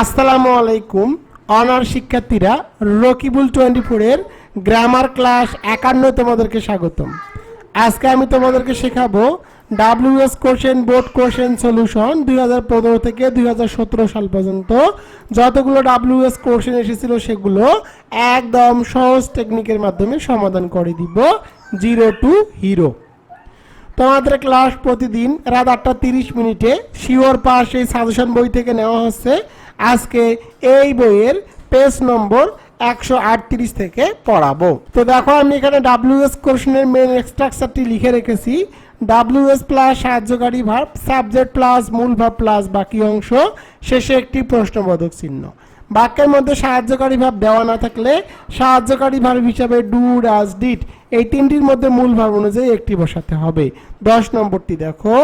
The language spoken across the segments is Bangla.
আসসালামু আলাইকুম। অনার শিক্ষার্থীরা, রকিবুল টোয়েন্টি ফোরের গ্রামার ক্লাস একান্ন তোমাদেরকে স্বাগতম। আজকে আমি তোমাদেরকে শেখাবো W S question board question solution দুই হাজার পনেরো থেকে দুই হাজার সতেরো সাল পর্যন্ত। যতগুলো ডাব্লিউএস কোশ্চেন এসেছিল, সেগুলো একদম সহজ টেকনিকের মাধ্যমে সমাধান করে দিব। Zero to hero. তোমাদের ক্লাস প্রতিদিন রাত আটটা তিরিশ মিনিটে শিওর পাস এই সাজেশন বই থেকে নেওয়া হচ্ছে। আজকে এই বইয়ের পেজ নম্বর একশো আটত্রিশ থেকে পড়াবো। তো দেখো, আমি এখানে ডাব্লিউএস কোশ্চেনের মেন স্ট্রাকচারটি লিখে রেখেছি। ডাব্লিউএস প্লাস সাহায্যকারী ভার্ব সাবজেক্ট প্লাস মূল ভাব প্লাস বাকি অংশ শেষে একটি প্রশ্নবোধক চিহ্ন। বাক্যের মধ্যে সাহায্যকারী ভাব দেওয়া না থাকলে সাহায্যকারী ভাব হিসাবে ডু ডাজ ডিড এই তিনটির মধ্যে মূল ভাব অনুযায়ী একটি বসাতে হবে। দশ নম্বরটি দেখো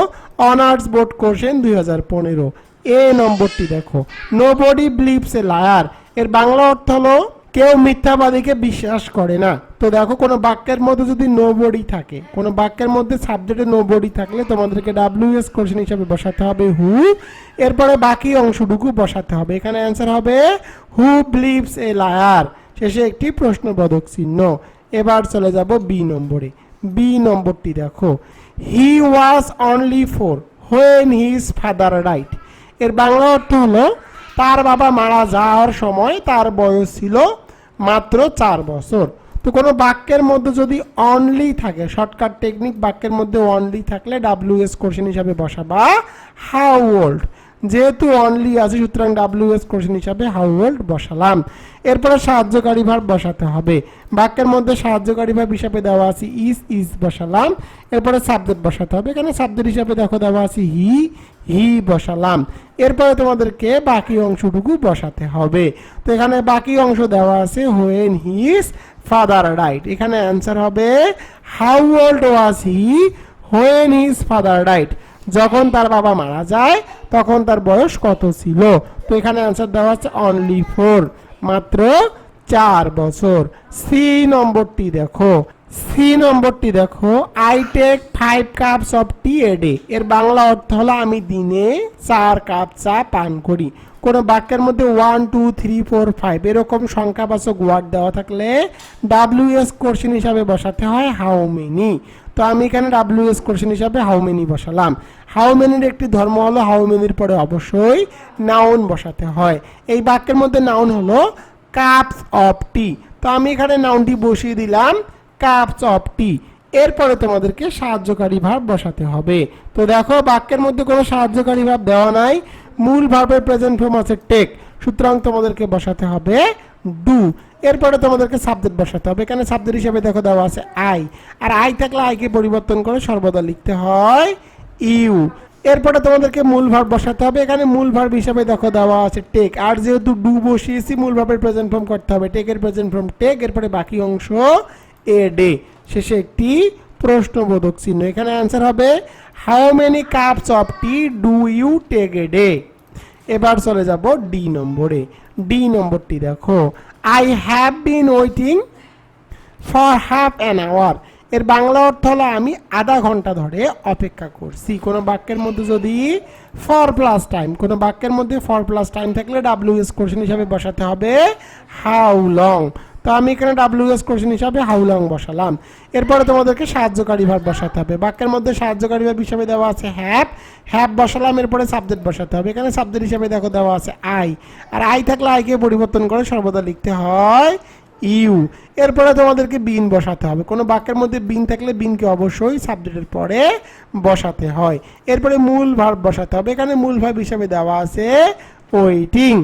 অনার্স বোর্ড কোশ্চেন দুই হাজার পনেরো। এ নম্বরটি দেখো। Nobody believes a liar এর বাংলা অর্থ হলো, কেউ মিথ্যাবাদীকে বিশ্বাস করে না। তো দেখো, কোনো বাক্যের মধ্যে যদি নো বডি থাকে, কোনো বাক্যের মধ্যে সাবজেক্টে নো বডি থাকলে তোমাদেরকে ডাব্লিউএস কোশ্চেন হিসাবে বসাতে হবে হু এরপরে বাকি অংশটুকু বসাতে হবে। এখানে অ্যান্সার হবে হু বিলিভস এ লায়ার শেষে একটি প্রশ্নবোধক চিহ্ন। এবার চলে যাব বি নম্বরে। বি নম্বরটি দেখো। He was only four when his father right এর বাংলা অর্থ হলো, তার বাবা মারা যাওয়ার সময় তার বয়স ছিল মাত্র চার বছর। তো কোনো বাক্যের মধ্যে যদি অনলি থাকে শর্টকাট টেকনিক বাক্যের মধ্যে অনলি থাকলে ডাব্লিউএস কোশ্চেন হিসাবে বসা বা হাউ ওল্ড যেহেতু অনলি আছে, সুতরাং ডাব্লিউএস কোশ্চেন হিসাবে হাউ ওল্ড বসালাম। এরপরে সাহায্যকারী ভাব বসাতে হবে। বাক্যের মধ্যে সাহায্যকারী ভাব হিসাবে দেওয়া আছে ইস ইস বসালাম। এরপরে সাবজেক্ট বসাতে হবে। এখানে সাবজেক্ট হিসাবে দেখো দেওয়া আছে হি হি বসালাম। এরপরে তোমাদেরকে বাকি অংশটুকু বসাতে হবে। তো এখানে বাকি অংশ দেওয়া আছে হোয়েন হিজ ফাদার রাইট এখানে অ্যান্সার হবে how old was he when his father right যখন তার বাবা মারা যায়, তখন তার বয়স কত ছিল? তো এখানে অ্যান্সার দেওয়া হচ্ছে অনলি ফোর মাত্র চার বছর। সি নম্বরটি দেখো। সি নম্বরটি দেখো। I take five cups of tea a day এর বাংলা অর্থ হলো আমি দিনে চার কাপ চা পান করি। কোনো বাক্যের মধ্যে one two three four five এরকম সংখ্যাবাচক ওয়ার্ড দেওয়া থাকলে ডাব্লিউএস কোশ্চেন হিসাবে বসাতে হয় হাউ মেনি তো আমি এখানে ডাব্লিউ এস কোশ্চেন হিসাবে হাউ মেনি বসালাম। হাউ মেনির একটি ধর্ম হলো হাউ মেনির পরে অবশ্যই নাউন বসাতে হয়। এই বাক্যের মধ্যে নাউন হলো কাপস অফ টি তো আমি এখানে নাউনটি বসিয়ে দিলাম কাপস অফ টি এরপরে তোমাদেরকে সাহায্যকারী ভাব বসাতে হবে। তো দেখো বাক্যের মধ্যে কোনো সাহায্যকারী ভাব দেওয়া নাই। মূল ভাবের প্রেজেন্ট ফর্ম আছে টেক সুতরাং তোমাদেরকে বসাতে হবে ডু এরপরে তোমাদেরকে সাবজেক্ট বসাতে হবে। এখানে সাবজেক্ট হিসেবে দেখো দেওয়া আছে আই আর আই থাকলে আইকে পরিবর্তন করে সর্বদা লিখতে হয় ইউ এরপরে তোমাদেরকে মূল ভার্ব বসাতে হবে। এখানে মূল ভার্ব হিসাবে দেখো দেওয়া আছে টেক আর যেহেতু ডু বসিয়েছি, মূল ভার্বের প্রেজেন্ট ফর্ম করতে হবে। টেকের প্রেজেন্ট ফর্ম টেক এরপরে বাকি অংশ এ ডে শেষে একটি প্রশ্নবোধক চিহ্ন। এখানে অ্যান্সার হবে how many cups of tea do you take a day এবার চলে যাব ডি নম্বরে। ডি নম্বরটি দেখো I have been waiting for half an hour এর বাংলা অর্থ হলো আমি আধা ঘণ্টা ধরে অপেক্ষা করছি। কোনো বাক্যের মধ্যে যদি ফর প্লাস টাইম কোনো বাক্যের মধ্যে ফর প্লাস টাইম থাকলে ডাব্লিউএস কোশ্চেন হিসাবে বসাতে হবে হাউ লং তো আমি এখানে ডাব্লিউএস কোশ্চেন হিসাবে হাউ লং বসালাম। এরপরে তোমাদেরকে সাহায্যকারী ভাব বসাতে হবে। বাক্যের মধ্যে সাহায্যকারী ভাব হিসাবে দেওয়া আছে হ্যাপ হ্যাপ বসালাম, এরপরে সাবজেক্ট বসাতে হবে। এখানে সাবজেক্ট হিসাবে দেখো দেওয়া আছে আই আর আই থাকলে আইকে পরিবর্তন করে সর্বদা লিখতে হয় ইউ এরপরে তোমাদেরকে বিন বসাতে হবে। কোনো বাক্যের মধ্যে বিন থাকলে বিনকে অবশ্যই সাবজেক্টের পরে বসাতে হয়। এরপরে মূল ভাব বসাতে হবে। এখানে মূল ভাব হিসাবে দেওয়া আছে ওয়েটিং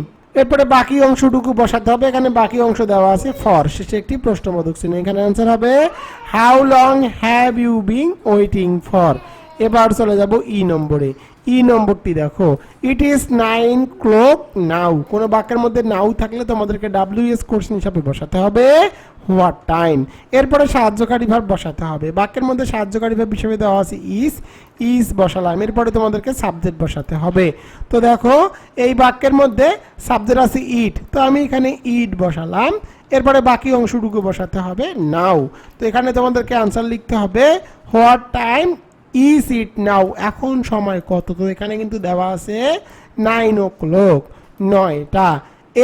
এরপরে বাকি অংশটুকু বসাতে হবে। এখানে বাকি অংশ দেওয়া আছে ফর শেষে একটি প্রশ্নবোধক চিহ্ন। এখানে অ্যান্সার হবে how long have you being waiting for এবার চলে যাব ই নম্বরে। ই নম্বরটি দেখো। It is nine clock now কোনো বাক্যের মধ্যে নাও থাকলে তোমাদেরকে ডাব্লিউএস কোশ্চেন হিসাবে বসাতে হবে। হোয়াট টাইম এরপরে সাহায্যকারী ভাব বসাতে হবে। বাক্যের মধ্যে সাহায্যকারী ভাব হিসেবে দেওয়া আছে ইস ইস বসালাম। এরপরে তোমাদেরকে সাবজেক্ট বসাতে হবে। তো দেখো, এই বাক্যের মধ্যে সাবজেক্ট আছে ইট তো আমি এখানে ইট বসালাম। এরপরে বাকি অংশটুকু বসাতে হবে নাও তো এখানে তোমাদেরকে আনসার লিখতে হবে। What time is it now এখন সময় কত? তো এখানে কিন্তু দেওয়া আছে নাইন ও ক্লক নয়টা।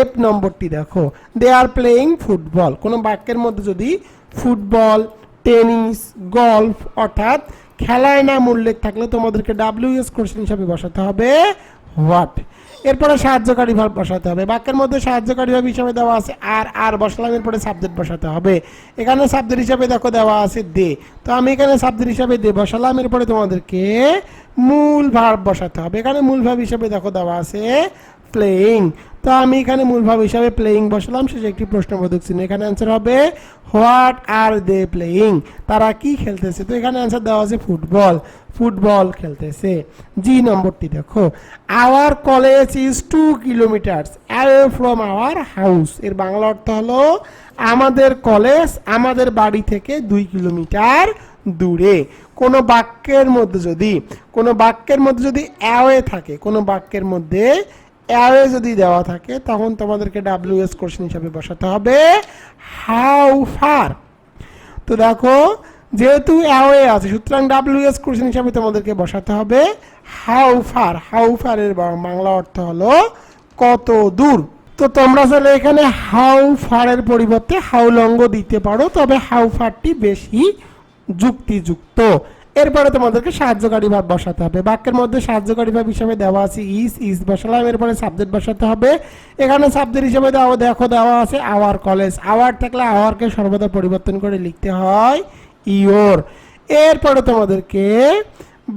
এফ নম্বরটি দেখো। দে আর প্লেয়িং ফুটবল কোনো বাক্যের মধ্যে যদি ফুটবল টেনিস গল্ফ অর্থাৎ খেলায় নাম উল্লেখ থাকলে তোমাদেরকে ডাব্লিউএস কোশ্চেন হিসাবে বসাতে হবে। হোয়াট এরপরে সাহায্যকারী ভাব বসাতে হবে। বাক্যের মধ্যে সাহায্যকারী ভাব হিসাবে দেওয়া আছে, আর আর বসালাম, এরপরে সাবজেক্ট বসাতে হবে। এখানে সাবজেক্ট হিসাবে দেখো দেওয়া আছে দে। তো আমি এখানে সাবজেক্ট হিসাবে দে, বসালাম, এরপরে তোমাদেরকে মূল ভাব বসাতে হবে। এখানে মূল ভাব হিসাবে দেখো দেওয়া আছে প্লেয়িং তো আমি এখানে মূল ভাব হিসাবে প্লেয়িং বসালাম, শেষে একটি প্রশ্নবোধক চিহ্ন। এখানে অ্যান্সার হবে হোয়াট আর দে প্লেয়িং তারা কি খেলতেছে? তো এখানে অ্যান্সার দেওয়া আছে ফুটবল। ফুটবল খেলতেছে। জি নম্বরটি দেখো। Our college is two kilometres away from our house এর বাংলা অর্থ হলো, আমাদের কলেজ আমাদের বাড়ি থেকে দুই কিলোমিটার দূরে। কোনো বাক্যের মধ্যে যদি, কোনো বাক্যের মধ্যে যদি অ্যাওয়ে থাকে, কোনো বাক্যের মধ্যে অ্যাওয়ে যদি দেওয়া থাকে, তখন তোমাদেরকে ডাব্লিউ এস কোশ্চেন হিসাবে বসাতে হবে হাউ ফার তো দেখো, যেহেতু অ্যাওয়ে আছে, সুতরাং ডাব্লিউ এস কোশ্চেন হিসাবে তোমাদেরকে বসাতে হবে হাউ ফার হাউ ফারের বাংলা অর্থ হলো কত দূর? তো তোমরা চাইলে এখানে হাউ ফারের পরিবর্তে হাউ লঙ্গ দিতে পারো, তবে হাউ ফারটি বেশি যুক্তিযুক্ত। এরপরে তোমাদেরকে সাহায্যকারী ভাব বসাতে হবে। বাক্যের মধ্যে সাহায্যকারী ভাব হিসাবে দেওয়া আছে ইস ইস বসালাম, এরপরে সাবজেক্ট বসাতে হবে। এখানে সাবজেক্ট হিসাবে দেওয়া, দেখো দেওয়া আছে আওয়ার কলেজ আওয়ার থাকলে আওয়ারকে সর্বদা পরিবর্তন করে লিখতে হয় ইওর এরপরে তোমাদেরকে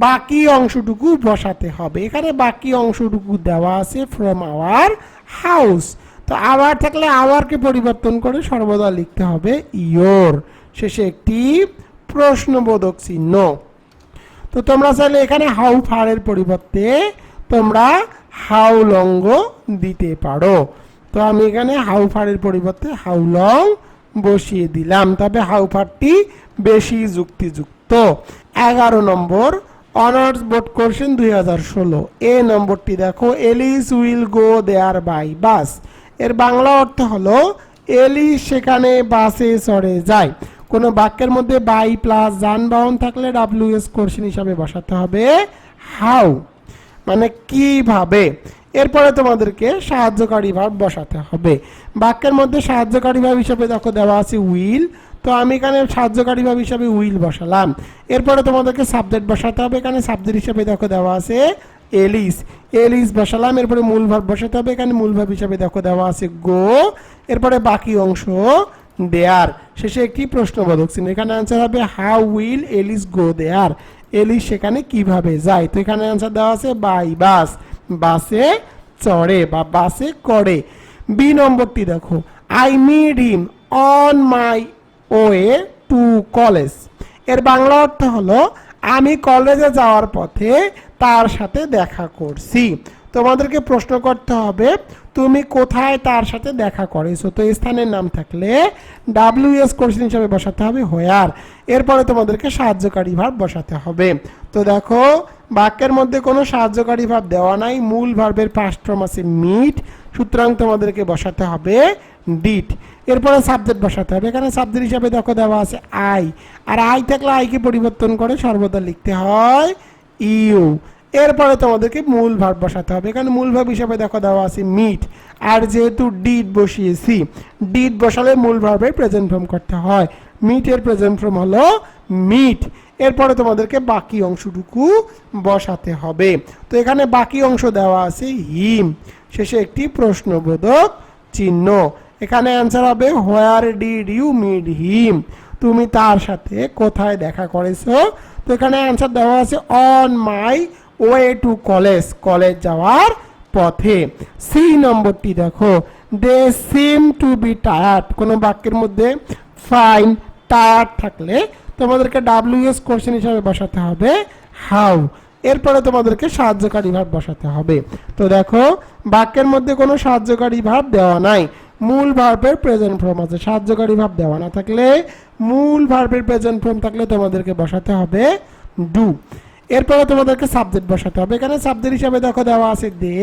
বাকি অংশটুকু বসাতে হবে। এখানে বাকি অংশটুকু দেওয়া আছে ফ্রম আওয়ার হাউস তো আওয়ার থাকলে আওয়ারকে পরিবর্তন করে সর্বদা লিখতে হবে ইওর শেষে একটি প্রশ্নবোধক চিহ্ন। তো তোমরা চাইলে এখানে হাউ ফারের পরিবর্তে তোমরা হাউ লঙ্গ দিতে পারো। তো আমি এখানে হাউ ফারের পরিবর্তে হাউ লং বসিয়ে দিলাম। তবে হাউ ফারটি বেশি যুক্তিযুক্ত। এগারো নম্বর, অনার্স বোর্ড কোশ্চেন দুই হাজার ষোলো। এ নম্বরটি দেখো, Alice will go there by bus. এর বাংলা অর্থ হলো, এলিস সেখানে বাসে চড়ে যায়। কোনো বাক্যের মধ্যে বাই প্লাস যানবাহন থাকলে ডাব্লিউএস কোশ্চেন হিসাবে বসাতে হবে হাউ মানে কীভাবে? এরপরে তোমাদেরকে সাহায্যকারী ভাব বসাতে হবে। বাক্যের মধ্যে সাহায্যকারী ভাব হিসাবে দেখো দেওয়া আছে উইল, তো আমি এখানে সাহায্যকারী ভাব হিসাবে উইল বসালাম। এরপরে তোমাদেরকে সাবজেক্ট বসাতে হবে, এখানে সাবজেক্ট হিসাবে দেখো দেওয়া আছে এলিস। এলিস বসালাম, এরপরে মূল ভাব বসাতে হবে, এখানে মূল ভাব হিসাবে দেখো দেওয়া আছে গো। এরপরে বাকি অংশ দেয়ার। শেষে একটি প্রশ্নবোধক চিহ্ন এখানে অ্যান্সার হবে how will Alice go there Alice সেখানে কীভাবে যায়? তো এখানে অ্যান্সার দেওয়া আছে বাই বাস বাসে চড়ে বা বাসে করে। বি নম্বরটি দেখো I met him on my way to কলেজের বাংলা অর্থ হলো, আমি কলেজে যাওয়ার পথে তার সাথে দেখা করছি। তোমাদেরকে প্রশ্ন করতে হবে, তুমি কোথায় তার সাথে দেখা করেছ তো স্থানের নাম থাকলে ডাব্লিউ এস কোশ্চেন হিসাবে বসাতে হবে হোয়ার এরপরে তোমাদেরকে সাহায্যকারী ভাব বসাতে হবে। তো দেখো, বাক্যের মধ্যে কোনো সাহায্যকারী ভাব দেওয়া নাই, মূল ভার্বের পাস্ট আছে মিট সুতরাং তোমাদেরকে বসাতে হবে ডিট এরপরে সাবজেক্ট বসাতে হবে, এখানে সাবজেক্ট হিসাবে দেখো দেওয়া আছে আই আর আই থাকলে আইকে পরিবর্তন করে সর্বদা লিখতে হয় ইউ এরপরে তোমাদেরকে মূল ভাব বসাতে হবে। এখানে মূল ভাব হিসাবে দেখো দেওয়া আছে মিট আর যেহেতু ডিট বসিয়েছি ডিট বসালে মূল ভাবের প্রেজেন্ট ফর্ম করতে হয়। মিটের প্রেজেন্ট ফর্ম হলো মিট এরপরে তোমাদেরকে বাকি অংশটুকু বসাতে হবে। তো এখানে বাকি অংশ দেওয়া আছে হিম শেষে একটি প্রশ্নবোধক চিহ্ন। এখানে অ্যান্সার হবে where did you meet him তুমি তার সাথে কোথায় দেখা করেছ? তো এখানে অ্যান্সার দেওয়া আছে on my way to college college যাওয়ার পথে। সি নম্বরটি দেখো, they seem to be tired, কোনো বাক্যের মধ্যে ফাইন, টায়ার্ড থাকলে তোমাদেরকে ডাব্লিউএস কোশ্চেন হিসাবে বসাতে হবে, হাউ। এরপরে তোমাদেরকে সাহায্যকারী ভাব বসাতে হবে। তো দেখো, বাক্যের মধ্যে কোনো সাহায্যকারী ভাব দেওয়া নাই। মূল ভার্বের প্রেজেন্ট ফর্ম আছে, সাহায্যকারী ভাব দেওয়া না থাকলে মূল ভার্বের প্রেজেন্ট ফর্ম থাকলে তোমাদেরকে বসাতে হবে, ডু। এরপরে তোমাদেরকে সাবজেক্ট বসাতে হবে। এখানে সাবজেক্ট হিসাবে দেখো দেওয়া আছে দে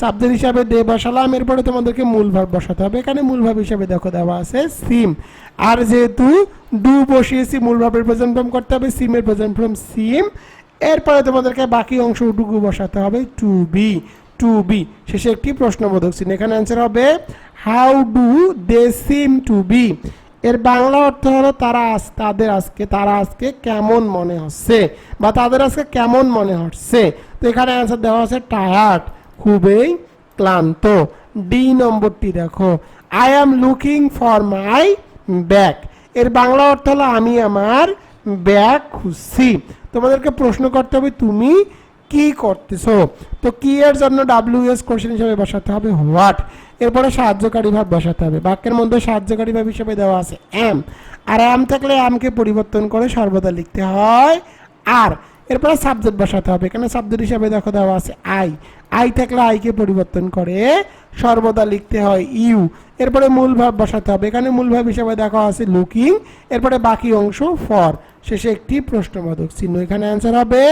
সাবজেক্ট হিসাবে দে বসালাম, এরপরে তোমাদেরকে মূল ভাব বসাতে হবে। এখানে মূল ভাব হিসাবে দেখো দেওয়া আছে সিম। আর যেহেতু ডু বসিয়েছি, মূল ভাবের প্রেজেন্ট ফর্ম করতে হবে, সিমের প্রেজেন্ট ফর্ম সিম। এরপরে তোমাদেরকে বাকি অংশ অংশটুকু বসাতে হবে টু বি টু বি শেষে একটি প্রশ্নবোধক চিহ্ন। এখানে অ্যান্সার হবে how do they seem to be এর বাংলা অর্থ হলো তারা আজ, তাদের আজকে, তারা আজকে কেমন মনে হচ্ছে? বা তাদের আজকে কেমন মনে হচ্ছে? তো এখানে অ্যান্সার দেওয়া আছে টায়ার্ড খুবই ক্লান্ত। ডি নম্বরটি দেখো। I am looking for my bag এর বাংলা অর্থ হলো আমি আমার ব্যাগ খুঁজছি। তোমাদেরকে প্রশ্ন করতে হবে, তুমি কি করতেছো? তো কি এর জন্য ডাব্লিউ এস কোশ্চেন হিসেবে বসাতে হবে হোয়াট এরপরে সাহায্যকারী ভাব বসাতে হবে। বাক্যের মধ্যে সাহায্যকারী ভাব হিসেবে দেওয়া আছে। এম, আর এম থাকলে এমকে পরিবর্তন করে সর্বদা লিখতে হয় আর। এরপরে সাবজেক্ট বসাতে হবে। এখানে সাবজেক্ট হিসেবে দেখো দেওয়া আছে আই। আই থাকলে আইকে পরিবর্তন করে সর্বদা লিখতে হয় ইউ। এরপরে মূল ভাব বসাতে হবে। এখানে মূল ভাব হিসেবে দেখা আছে লুকিং এরপরে বাকি অংশ ফর শেষে একটি প্রশ্নবোধক চিহ্ন। এখানে অ্যান্সার হবে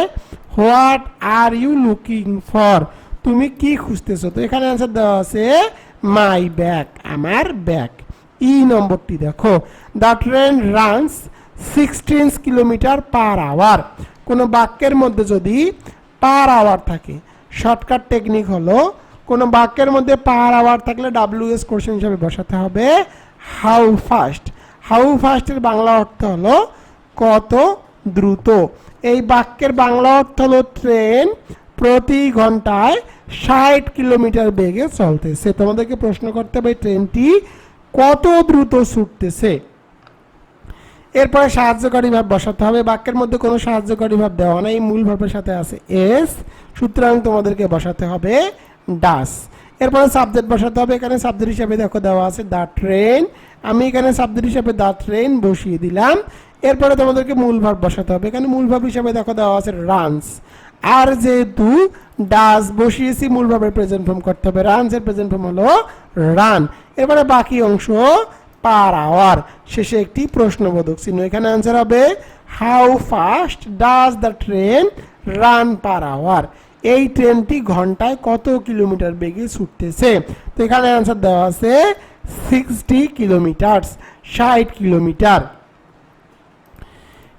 what are you looking for তুমি কি খুঁজতেছো? তো এখানে অ্যান্সার দেওয়া আছে মাই ব্যাগ আমার ব্যাগ ই নম্বরটি দেখো। The train runs sixteen kilometre per hour কোনো বাক্যের মধ্যে যদি পার আওয়ার থাকে শর্টকাট টেকনিক হলো, কোনো বাক্যের মধ্যে পার আওয়ার থাকলে ডাব্লিউ এস কোশ্চেন হিসাবে বসাতে হবে হাউ ফাস্ট হাউ ফাস্টের বাংলা অর্থ হলো, কত দ্রুত? এই বাক্যের বাংলা অর্থ হলো ট্রেন প্রতি ঘন্টায় ষাট কিলোমিটার বেগে চলতেছে। তোমাদেরকে প্রশ্ন করতে হবে ট্রেনটি কত দ্রুত ছুটতেছে? এরপরে সাহায্যকারী ভাব বসাতে হবে, বাক্যের মধ্যে কোনো সাহায্যকারী ভাব দেওয়া নাই, মূল ভাবের সাথে আছে এস, সুতরাং তোমাদেরকে বসাতে হবে ডাস। এরপরে সাবজেক্ট বসাতে হবে, এখানে সাবজেক্ট হিসাবে দেখো দেওয়া আছে দ্য ট্রেন। আমি এখানে সাবজেক্ট হিসাবে দ্য ট্রেন বসিয়ে দিলাম। এরপরে তোমাদেরকে মূল ভাব বসাতে হবে, এখানে মূল ভাব হিসাবে দেখো দেওয়া আছে রানস। আর যেহেতু ডাস বসিয়েছি মূলভাবে প্রেজেন্ট ফর্ম করতে হবে। রানস এর প্রেজেন্ট ফর্ম হলো রান এবারে বাকি অংশ পার আওয়ার শেষে একটি প্রশ্নবোধক চিহ্ন। এখানে অ্যান্সার হবে how fast does the train run per hour এই ট্রেনটি ঘন্টায় কত কিলোমিটার বেগে ছুটতেছে? তো এখানে অ্যান্সার দেওয়া আছে সিক্সটি কিলোমিটার ষাট কিলোমিটার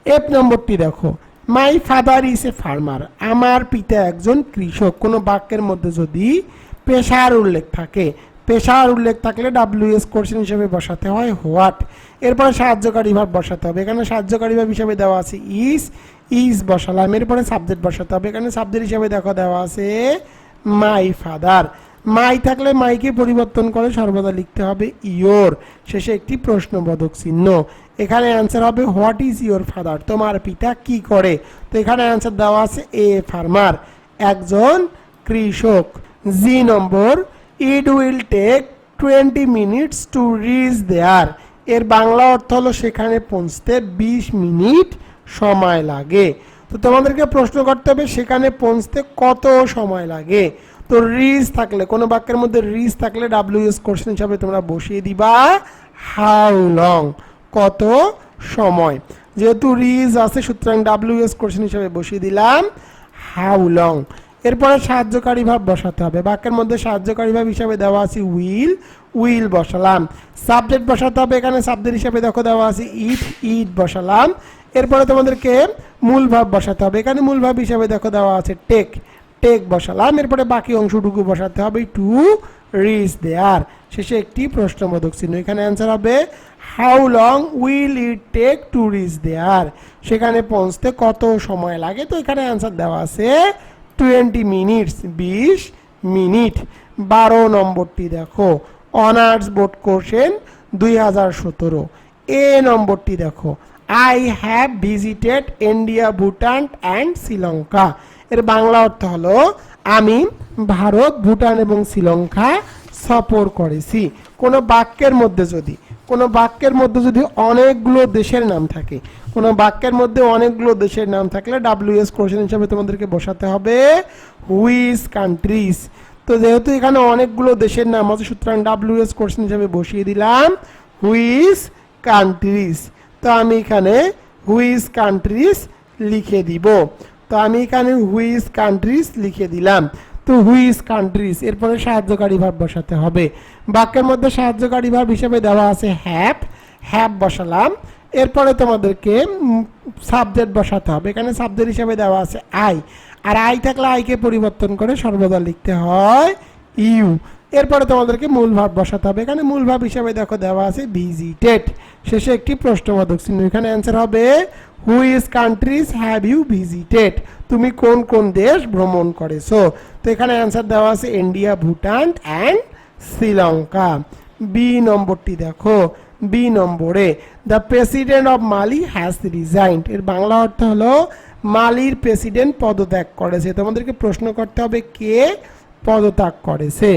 এফ নম্বরটি দেখো। My father is a farmer আমার পিতা একজন কৃষক। কোনো বাক্যের মধ্যে যদি পেশার উল্লেখ থাকে, পেশার উল্লেখ থাকলে ডাব্লিউ এস কোশ্চেন হিসেবে বসাতে হয় হোয়াট এরপরে সাহায্যকারী ভাব বসাতে হবে। এখানে সাহায্যকারী ভাব হিসেবে দেওয়া আছে ইজ ইজ বসালাম। এরপরে সাবজেক্ট বসাতে হবে। এখানে সাবজেক্ট হিসেবে দেখো দেওয়া আছে মাই ফাদার মাই থাকলে মাইকে পরিবর্তন করে সর্বদা লিখতে হবে ইয়োর। শেষে একটি প্রশ্নবোধক চিহ্ন। এখানে অ্যান্সার হবে হোয়াট ইজ ইয়োর ফাদার তোমার পিতা কি করে? তো এখানে অ্যান্সার দেওয়া আছে এ ফার্মার একজন কৃষক। G number it will take twenty minutes to reach there এর বাংলা অর্থ হলো, সেখানে পৌঁছতে বিশ মিনিট সময় লাগে। তো তোমাদেরকে প্রশ্ন করতে হবে, সেখানে পৌঁছতে কত সময় লাগে? তো রিচ থাকলে, কোনো বাক্যের মধ্যে রিচ থাকলে ডাব্লিউ এস কোশ্চেন হিসাবে তোমরা বসিয়ে দিবা হাউ লং কত সময়। যেহেতু রিজ আছে, সুতরাং ডাব্লিউ এস কোশ্চেন হিসাবে বসিয়ে দিলাম হাউ লং এরপরে সাহায্যকারী ভাব বসাতে হবে। বাক্যের মধ্যে সাহায্যকারী ভাব হিসাবে দেওয়া আছে উইল উইল বসালাম। সাবজেক্ট বসাতে হবে, এখানে সাবজেক্ট হিসাবে দেখো দেওয়া আছে ইট ইট বসালাম। এরপরে তোমাদেরকে মূল ভাব বসাতে হবে। এখানে মূল ভাব হিসাবে দেখো দেওয়া আছে টেক টেক বসালাম, এরপরে বাকি অংশটুকু বসাতে হবে টু রিচ দেয়ার শেষে একটি প্রশ্নবোধক চিহ্ন, এখানে অ্যান্সার হবে how long will it take to reach there সেখানে পৌঁছতে কত সময় লাগে? তো এখানে অ্যান্সার দেওয়া আছে টোয়েন্টি মিনিটস বিশ মিনিট বারো নম্বরটি দেখো অনার্স বোর্ড কোশ্চেন দুই হাজার সতেরো। এ নম্বরটি দেখো I have visited India Bhutan and Sri Lanka এর বাংলা অর্থ হলো আমি ভারত, ভুটান এবং শ্রীলঙ্কা সফর করেছি। কোনো বাক্যের মধ্যে যদি, কোনো বাক্যের মধ্যে যদি অনেকগুলো দেশের নাম থাকে, কোনো বাক্যের মধ্যে অনেকগুলো দেশের নাম থাকলে ডাব্লিউ এস কোশ্চেন হিসাবে তোমাদেরকে বসাতে হবে হুইজ কান্ট্রিজ তো যেহেতু এখানে অনেকগুলো দেশের নাম আছে, সুতরাং ডাব্লিউ এস কোশ্চেন হিসাবে বসিয়ে দিলাম হুইজ কান্ট্রিজ তো আমি এখানে হুইজ কান্ট্রিজ লিখে দিব। তো আমি এখানে হুইজ কান্ট্রিজ লিখে দিলাম। তো হুইজ কান্ট্রিজ এরপরে সাহায্যকারী ভাব বসাতে হবে। বাক্যের মধ্যে সাহায্যকারী ভাব হিসেবে দেওয়া আছে হ্যাপ হ্যাপ বসালাম। এরপরে তোমাদেরকে সাবজেক্ট বসাতে হবে। এখানে সাবজেক্ট হিসেবে দেওয়া আছে আই আর আই থাকলে আইকে পরিবর্তন করে সর্বদা লিখতে হয় ইউ এরপরে তোমাদেরকে মূল ভাব বসাতে হবে। এখানে মূল ভাব হিসাবে দেখো দেওয়া আছে ভিজিটেড শেষে একটি প্রশ্নবোধক চিহ্ন। এখানে অ্যান্সার হবে which countries have you visited তুমি কোন কোন দেশ ভ্রমণ করেছ? তো এখানে অ্যান্সার দেওয়া আছে India Bhutan and Sri Lanka B নম্বরটি দেখো। বি নম্বরে the president of Mali has resigned এর বাংলা অর্থ হলো, মালির প্রেসিডেন্ট পদত্যাগ করেছে। তোমাদেরকে প্রশ্ন করতে হবে, কে? পদত্যাগ করেছে।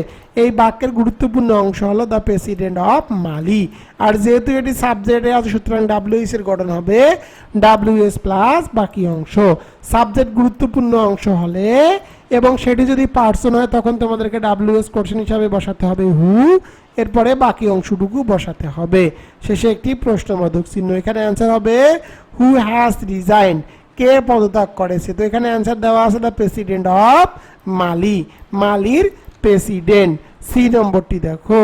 এই বাক্যের গুরুত্বপূর্ণ অংশ হলো দ্য প্রেসিডেন্ট অফ মালি আর যেহেতু এটি সাবজেক্টে আছে, সুতরাং ডাব্লিউএস এর গঠন হবে ডাব্লিউএস প্লাস বাকি অংশ। সাবজেক্ট গুরুত্বপূর্ণ অংশ হলে এবং সেটি যদি পার্সন হয়, তখন তোমাদেরকে ডাব্লিউএস কোশ্চেন হিসাবে বসাতে হবে হু এরপরে বাকি অংশটুকু বসাতে হবে। শেষে একটি প্রশ্নবোধক চিহ্ন। এখানে অ্যান্সার হবে হু হ্যাজ রিজাইন কে পদত্যাগ করেছে তো এখানে অ্যান্সার দেওয়া আছে দ্য প্রেসিডেন্ট অফ মালি মালির প্রেসিডেন্ট সি নম্বরটি দেখো।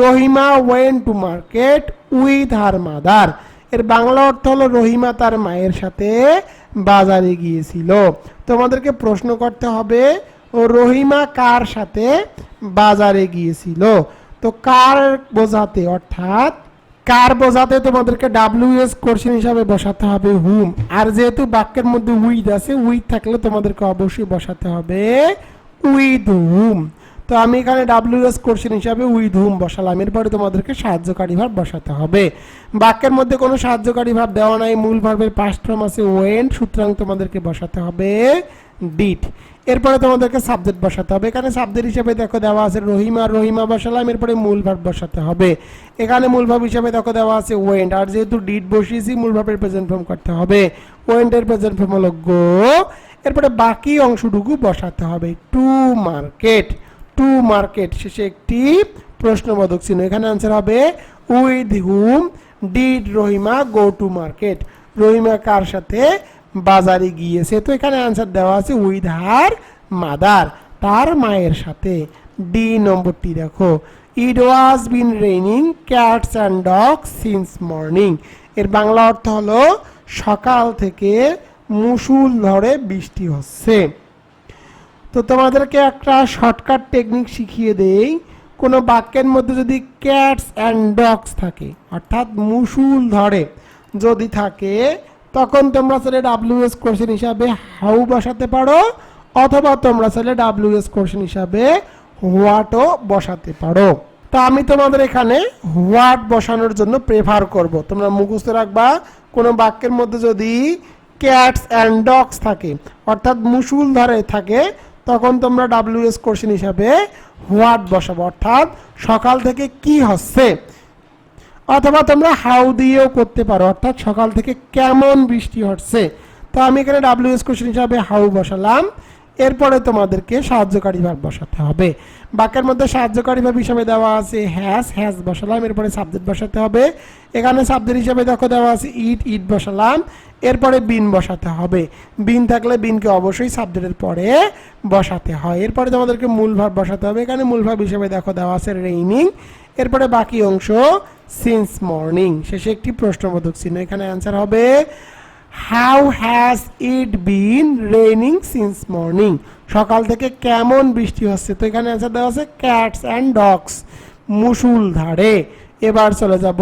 Rahima went to market with her mother এর বাংলা অর্থ হলো রহিমা তার মায়ের সাথে বাজারে গিয়েছিল। তোমাদেরকে প্রশ্ন করতে হবে, ও রহিমা কার সাথে বাজারে গিয়েছিল? তো কার বোঝাতে, অর্থাৎ কার বোঝাতে তোমাদেরকে ডাব্লিউ এস কোশ্চেন হিসাবে বসাতে হবে হুম আর যেহেতু বাক্যের মধ্যে উইথ আছে উইথ থাকলে তোমাদেরকে অবশ্যই বসাতে হবে উইথ হুম তো আমি এখানে ডাব্লিউ এস কোশ্চেন হিসাবে উইথ হুম বসালাম। এরপরে তোমাদেরকে সাহায্যকারী ভাব বসাতে হবে। বাক্যের মধ্যে কোনো সাহায্যকারী ভাব দেওয়া নাই, মূল ভার্বের পাস্ট আছে ওয়েন সুতরাং তোমাদেরকে বসাতে হবে ডিট এরপরে তোমাদেরকে সাবজেক্ট বসাতে হবে। এখানে সাবজেক্ট হিসেবে দেখো দেওয়া আছে রহিমা রহিমা বসালাম, এরপরে মূল ভাব বসাতে হবে। এখানে মূল ভাব হিসেবে দেখো দেওয়া আছে ওয়েন্ট আর যেহেতু ডিট বসিয়েছি, মূল ভাবের প্রেজেন্ট ফর্ম করতে হবে। ওয়েন্টের প্রেজেন্ট ফর্ম হলো গো এরপরে বাকি অংশটুকু বসাতে হবে। টু মার্কেট টু মার্কেট শেষে একটি প্রশ্নবোধক চিহ্ন। এখানে আনসার হবে with whom did Rahima go to market Rahima কার সাথে বাজারে গিয়েছে, তো এখানে আনসার দেওয়া আছে উইথ হার মাদার তার মায়ের সাথে। ডি নম্বরটি দেখো। It was been raining cats and dog since morning এর বাংলা অর্থ হলো, সকাল থেকে মুসুল ধরে বৃষ্টি হচ্ছে। তো তোমাদেরকে একটা শর্টকাট টেকনিক শিখিয়ে দেই। কোনো বাক্যের মধ্যে যদি ক্যাটস অ্যান্ড ডগস থাকে, অর্থাৎ মুসুল ধরে যদি থাকে তখন তোমরা চাইলে ডাব্লিউএস কোশ্চেন হিসাবে হাউ বসাতে পারো, অথবা তোমরা চাইলে ডাব্লিউএস কোশ্চেন হিসাবে হোয়াটও বসাতে পারো। তা আমি তোমাদের এখানে হোয়াট বসানোর জন্য প্রেফার করব। তোমরা মুখস্থ রাখবা, কোনো বাক্যের মধ্যে যদি ক্যাটস অ্যান্ড ডগস থাকে, অর্থাৎ মুসুল ধরে থাকে, তখন তোমরা ডাব্লিউএস কোশ্চেন হিসাবে হোয়াট বসাবো। অর্থাৎ সকাল থেকে কি হচ্ছে? অথবা তোমরা হাউ দিয়েও করতে পারো। অর্থাৎ সকাল থেকে কেমন বৃষ্টি হচ্ছে। তো আমি এখানে ডাব্লিউএস কোশ্চেন হিসাবে হাউ বসালাম। এরপরে তোমাদেরকে সাহায্যকারী ভাব বসাতে হবে। বাক্যের মধ্যে সাহায্যকারী ভাব হিসাবে দেওয়া আছে হ্যাস হ্যাস বসালাম। এরপরে সাবজেক্ট বসাতে হবে। এখানে সাবজেক্ট হিসাবে দেখো দেওয়া আছে ইট ইট বসালাম। এরপরে বিন বসাতে হবে। বিন থাকলে বিনকে অবশ্যই সাবজেক্টের পরে বসাতে হয়। এরপরে তোমাদেরকে মূল ভাব বসাতে হবে। এখানে মূল ভাব হিসেবে দেখো দেওয়া আছে রেইনিং এরপরে বাকি অংশ সিন্স মর্নিং শেষে একটি প্রশ্নবোধক চিহ্ন। এখানে অ্যান্সার হবে how has it been raining since morning সকাল থেকে কেমন বৃষ্টি হচ্ছে? তো এখানে অ্যান্সার দেওয়া আছে ক্যাটস অ্যান্ড ডগস মুসুল ধারে। এবার চলে যাব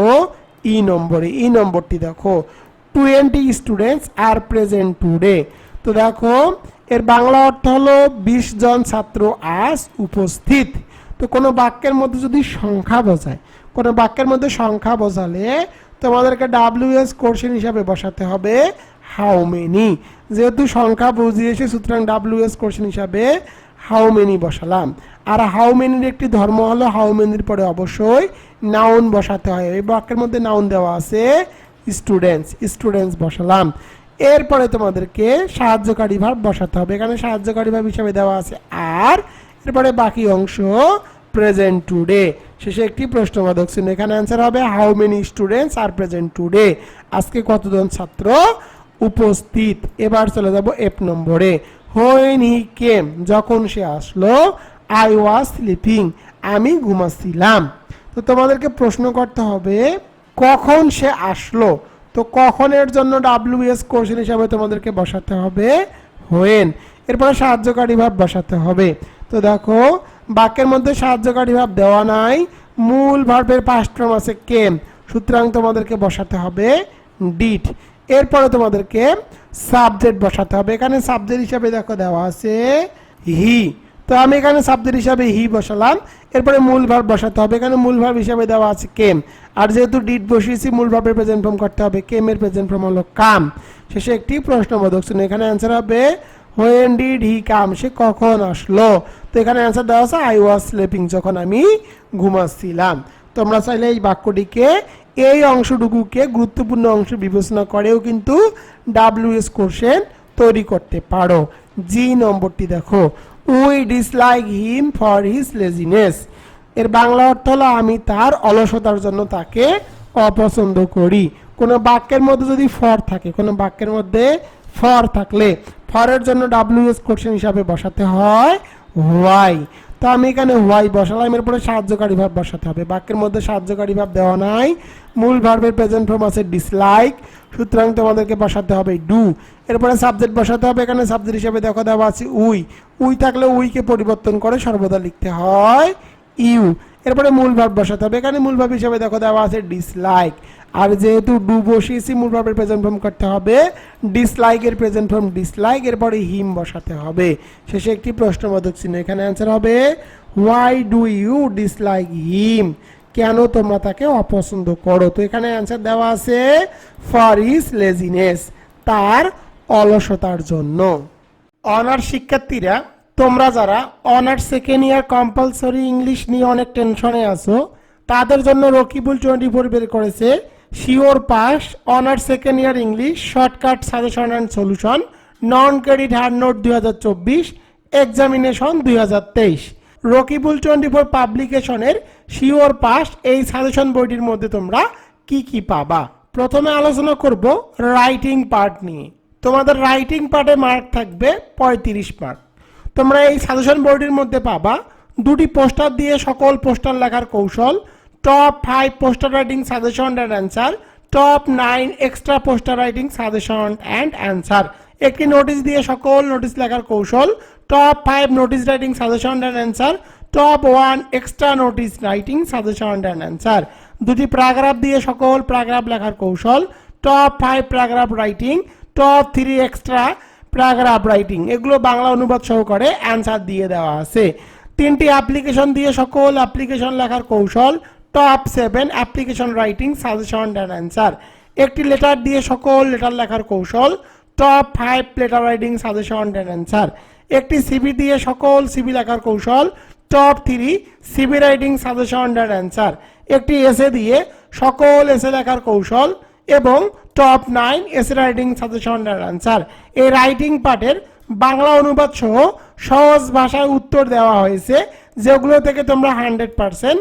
ই নম্বরে। ই নম্বরটি দেখো twenty students are present today তো দেখো, এর বাংলা অর্থ হলো, বিশ জন ছাত্র আজ উপস্থিত। তো কোনো বাক্যের মধ্যে যদি সংখ্যা বোঝায় কোনো বাক্যের মধ্যে সংখ্যা বোঝালে তোমাদেরকে ডাব্লিউএস কোশ্চেন হিসাবে বসাতে হবে হাউ মেনি যেহেতু সংখ্যা বুঝিয়েছে, সুতরাং ডাব্লিউএস কোশ্চেন হিসাবে হাউ মেনি বসালাম। আর হাউ মেনির একটি ধর্ম হলো হাউ মেনির পরে অবশ্যই নাউন বসাতে হয়। এই বাক্যের মধ্যে নাউন দেওয়া আছে স্টুডেন্টস স্টুডেন্টস বসালাম। এরপরে তোমাদেরকে সাহায্যকারী ভাব বসাতে হবে। এখানে সাহায্যকারী ভাব হিসাবে দেওয়া আছে আর, এরপরে বাকি অংশ প্রেজেন্ট টুডে শেষে একটি প্রশ্নবোধক চিহ্ন এখানে অ্যান্সার হবে how many students are present today আজকে কতজন ছাত্র উপস্থিত? এবার চলে যাব এফ নম্বরে। হোয়েন হি কেম যখন সে আসলো আই ওয়াজ স্লিপিং আমি ঘুমাচ্ছিলাম। তো তোমাদেরকে প্রশ্ন করতে হবে, কখন সে আসলো? তো কখনের জন্য ডাব্লিউএস কোশ্চেন হিসাবে তোমাদেরকে বসাতে হবে হোয়েন এরপরে সাহায্যকারী ভাব বসাতে হবে। তো দেখো বাক্যের মধ্যে সাহায্যকারী ভাব দেওয়া নাই। মূল ভার্বের পাস্ট ফর্ম আছে কেম সুতরাং তোমাদেরকে বসাতে হবে ডিট এরপরে তোমাদেরকে সাবজেক্ট বসাতে হবে। এখানে সাবজেক্ট হিসাবে দেখো দেওয়া আছে হি তো আমি এখানে সাবজেক্ট হিসাবে হি বসালাম। এরপরে মূল ভার্ব বসাতে হবে। এখানে মূল ভার্ব হিসাবে দেওয়া আছে কেম আর যেহেতু ডিট বসিয়েছি, মূল ভার্বের প্রেজেন্ট ফর্ম করতে হবে। কেমের প্রেজেন্ট ফর্ম হলো কাম। শেষে একটি প্রশ্নবোধক। শুনে এখানে অ্যান্সার হবে হোয়েন ডিড হি কাম সে কখন আসলো? তো এখানে অ্যান্সার দেওয়া আছে আই ওয়াজ স্লিপিং যখন আমি ঘুমাচ্ছিলাম। তোমরা চাইলে এই বাক্যটিকে, এই অংশটুকুকে গুরুত্বপূর্ণ অংশ বিবেচনা করেও কিন্তু ডাব্লিউএস কোশ্চেন তৈরি করতে পারো। জি নম্বরটি দেখো। We dislike him for his laziness এর বাংলা অর্থ হলো, আমি তার অলসতার জন্য তাকে অপছন্দ করি। কোনো বাক্যের মধ্যে যদি ফর থাকে, কোনো বাক্যের মধ্যে ফর থাকলে, ফরের জন্য ডাব্লিউএস কোশ্চেন হিসাবে বসাতে হয় হোয়াই তো আমি এখানে হোয়াই বসালাম, এরপরে সাহায্যকারী ভাব বসাতে হবে। বাক্যের মধ্যে সাহায্যকারী ভাব দেওয়া নাই। মূল ভার্বের প্রেজেন্ট ফর্ম আছে ডিসলাইক সুতরাং তোমাদেরকে বসাতে হবে ডু এরপরে সাবজেক্ট বসাতে হবে, এখানে সাবজেক্ট হিসাবে দেখো দেওয়া আছে উই। উই থাকলে উইকে পরিবর্তন করে সর্বদা লিখতে হয় ইউ। এরপরে মূল ভাব বসাতে হবে, এখানে মূল ভাব হিসাবে দেখো দেওয়া আছে ডিসলাইক আর যেহেতু ডু বসিয়েছি, মূল ভাবের প্রেজেন্ট ফর্ম করতে হবে। ডিসলাইকের প্রেজেন্ট ফর্ম ডিসলাইক এরপরে হিম বসাতে হবে। শেষে একটি প্রশ্নবোধক চিহ্ন, এখানে অ্যান্সার হবে why do you dislike him কেন তোমরা তাকে অপছন্দ করো? তো এখানে অ্যান্সার দেওয়া আছে ফর ইস লেজিনেস তার অলসতার জন্য। অনার শিক্ষার্থীরা, তোমরা যারা honour second year compulsory English নিয়ে অনেক টেনশনে আছো, তাদের জন্য রকিবুল টোয়েন্টি ফোর বের করেছে sure pass honour second year English shortcut suggestion and solution non credit hard note দুই হাজার চব্বিশ এক্সামিনেশন দুই হাজার তেইশ। রকিবুল টোয়েন্টি ফোর পাবলিকেশনের শিওর পাস, এই সাজেশন বইটির মধ্যে তোমরা কি কি পাবা? প্রথমে আলোচনা করব রাইটিং পার্ট নিয়ে। তোমাদের রাইটিং পার্টে মার্ক থাকবে পঁয়ত্রিশ মার্ক তোমরা এই সাজেশন বোর্ডের মধ্যে পাবা দুটি পোস্টার দিয়ে সকল পোস্টার লেখার কৌশল top five poster writing suggestion and answer top nine extra poster writing suggestion and answer একটি নোটিশ দিয়ে সকল নোটিশ লেখার কৌশল। Top five notice writing suggestion and answer top one extra notice writing suggestion and answer দুটি প্যারাগ্রাফ দিয়ে সকল প্যারাগ্রাফ লেখার কৌশল। Top five paragraph writing top three extra paragraph writing এগুলো বাংলা অনুবাদ সহকারে অ্যান্সার দিয়ে দেওয়া আছে। তিনটি অ্যাপ্লিকেশন দিয়ে সকল অ্যাপ্লিকেশন লেখার কৌশল। Top seven application writing suggestion and answer একটি লেটার দিয়ে সকল লেটার লেখার কৌশল top five letter writing suggestion and answer একটি সিবি দিয়ে সকল সিবি লেখার কৌশল top three CV writing suggestion and answer একটি এসে দিয়ে সকল এসে লেখার কৌশল এবং top nine essay writing suggestion and answer এই রাইটিং পার্টের বাংলা অনুবাদ সহ সহজ ভাষায় উত্তর দেওয়া হয়েছে, যেগুলো থেকে তোমরা হান্ড্রেড পার্সেন্ট